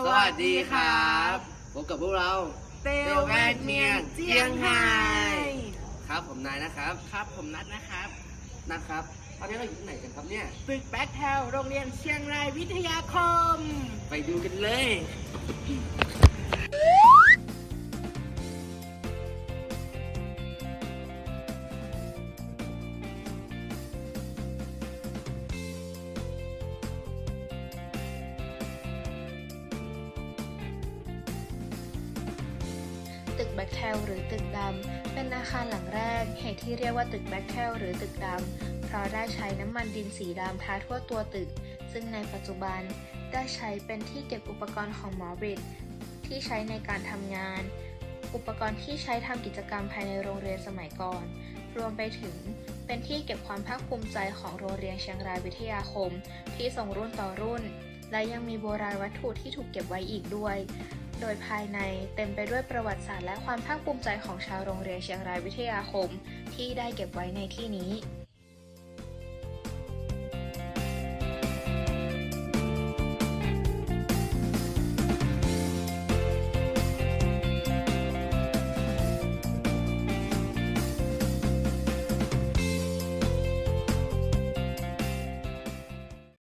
ดีครับพบกับพวกเราเตลแวดเมียงเจียงไฮ้ครับผมนายนะครับครับ ผมนัดนะครับนะครับตอนนี้เราอยู่ที่ไหนกันครับเนี่ยตึกแบ็คแทลโรงเรียนเชียงรายวิทยาคม ไปดูกันเลย ตึกแบ็คเทลหรือตึกดำ เป็นอาคารหลังแรก เหตุที่เรียกว่าตึกแบ็คเทลหรือตึกดำ เพราะได้ใช้น้ำมันดินสีดำทาทั่วตัวตึก ซึ่งในปัจจุบันได้ใช้เป็นที่เก็บอุปกรณ์ของหมอบริดที่ใช้ในการทำงาน อุปกรณ์ที่ใช้ทำกิจกรรมภายในโรงเรียนสมัยก่อน รวมไปถึงเป็นที่เก็บความภาคภูมิใจของโรงเรียนเชียงรายวิทยาคม ที่ส่งรุ่นต่อรุ่น และยังมีโบราณวัตถุที่ถูกเก็บไว้อีกด้วย โดยภายในเต็มไปด้วยประวัติศาสตร์และความภาคภูมิใจของชาวโรงเรียนเชียงรายวิทยาคม ที่ได้เก็บไว้ในที่นี้